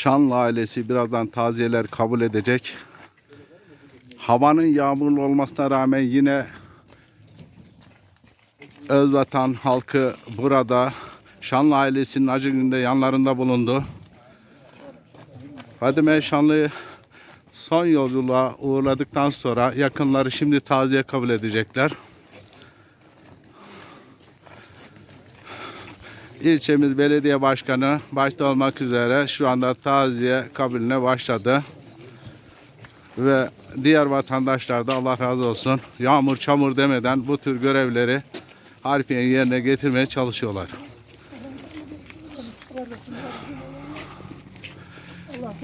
Şanlı ailesi birazdan taziyeler kabul edecek. Havanın yağmurlu olmasına rağmen yine Özvatan halkı burada Şanlı ailesinin acı günde yanlarında bulundu. Fadime Şanlı'yı son yolculuğa uğurladıktan sonra yakınları şimdi taziye kabul edecekler. İlçemiz belediye başkanı başta olmak üzere şu anda taziye kabulüne başladı. Ve diğer vatandaşlar da Allah razı olsun yağmur çamur demeden bu tür görevleri harfiyen yerine getirmeye çalışıyorlar.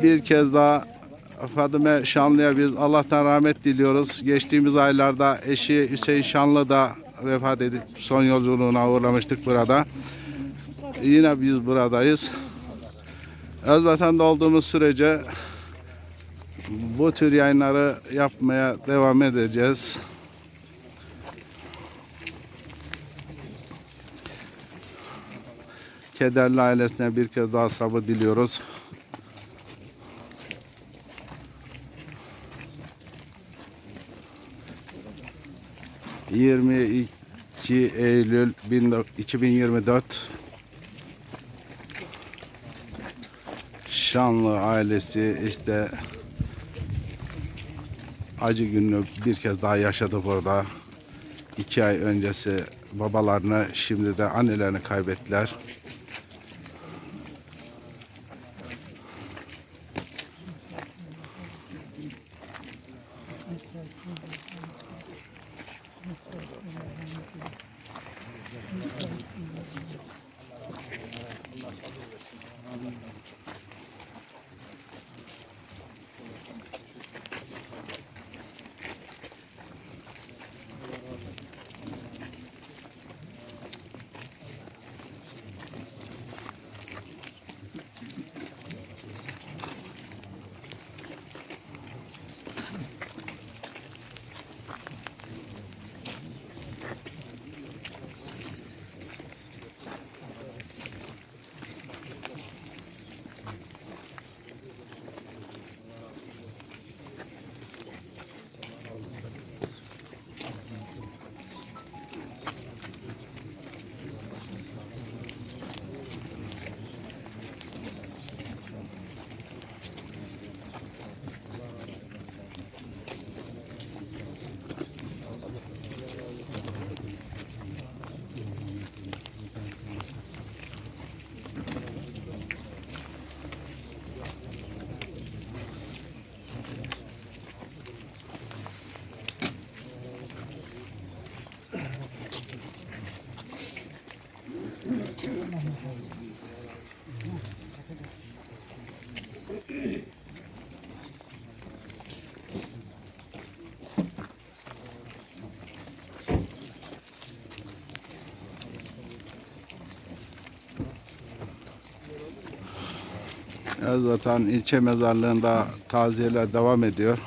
Bir kez daha Fadime Şanlı'ya biz Allah'tan rahmet diliyoruz. Geçtiğimiz aylarda eşi Hüseyin Şanlı da vefat edip son yolculuğuna uğurlamıştık burada. Yine biz buradayız. Özvatan'da olduğumuz sürece bu tür yayınları yapmaya devam edeceğiz. Kederli ailesine bir kez daha sabır diliyoruz. ...22 Eylül 2024 Şanlı ailesi işte acı gününü bir kez daha yaşadı burada. İki ay öncesi babalarını şimdi de annelerini kaybettiler. Özvatan ilçe mezarlığında taziyeler devam ediyor.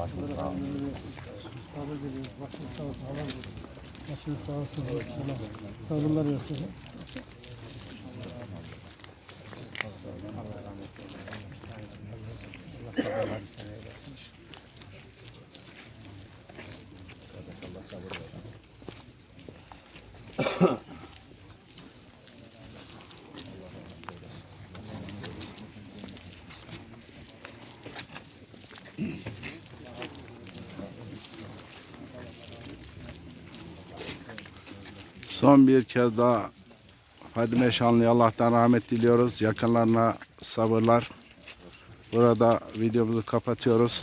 Sabır diliyoruz. Başınız sağ olsun. Allah olsun. Başınız sağ olsun. Allah sabırlar versin. Allah sabırlar versin. eylesin. Allah sabır versin. Son bir kez daha Fadime Şanlı'ya Allah'tan rahmet diliyoruz. Yakınlarına sabırlar. Burada videomuzu kapatıyoruz.